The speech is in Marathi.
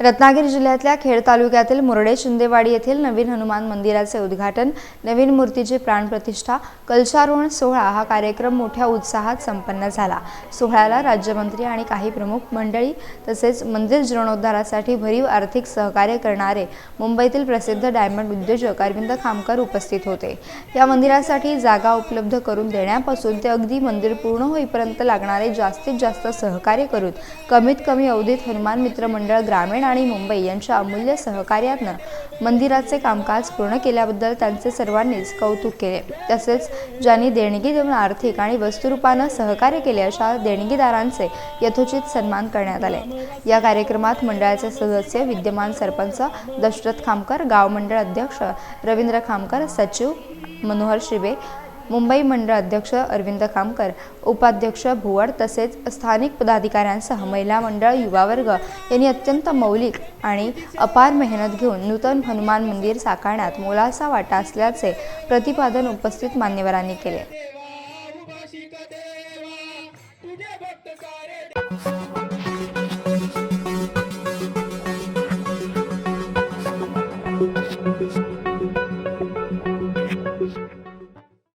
रत्नागिरी जिल्ह्यातल्या खेड तालुक्यातील मुरडे शिंदेवाडी येथील नवीन हनुमान मंदिराचे उद्घाटन नवीन मूर्तीची प्राणप्रतिष्ठा कलशारोहण सोहळा हा कार्यक्रम मोठ्या उत्साहात संपन्न झाला. सोहळ्याला राज्यमंत्री आणि काही प्रमुख मंडळी तसेच मंदिर जीर्णोद्धारासाठी भरीव आर्थिक सहकार्य करणारे मुंबईतील प्रसिद्ध डायमंड उद्योजक अरविंद खामकर उपस्थित होते. या मंदिरासाठी जागा उपलब्ध करून देण्यापासून ते अगदी मंदिर पूर्ण होईपर्यंत लागणारे जास्तीत जास्त सहकार्य करून कमीत कमी अवधीत हनुमान मित्र मंडळ ग्रामीण आणि मुंबई यांच्या अमूल्य सहकार्यानं मंदिराचे कामकाज पूर्ण केल्याबद्दल त्यांचे सर्वांनीच कौतुक केले. तसेच ज्यांनी देणगी देऊन आर्थिक आणि वस्तुरूपानं सहकार्य केले अशा देणगीदारांचे यथोचित सन्मान करण्यात आले. या कार्यक्रमात मंडळाचे सदस्य विद्यमान सरपंच दशरथ खामकर गाव मंडळ अध्यक्ष रवींद्र खामकर सचिव मनोहर शिबे मुंबई मंडळ अध्यक्ष अरविंद खामकर उपाध्यक्ष भुवड तसेच स्थानिक पदाधिकाऱ्यांसह महिला मंडळ युवा वर्ग यांनी अत्यंत मौलिक आणि अपार मेहनत घेऊन नूतन हनुमान मंदिर साकारण्यात मोलाचा वाटा असल्याचे प्रतिपादन उपस्थित मान्यवरांनी केले.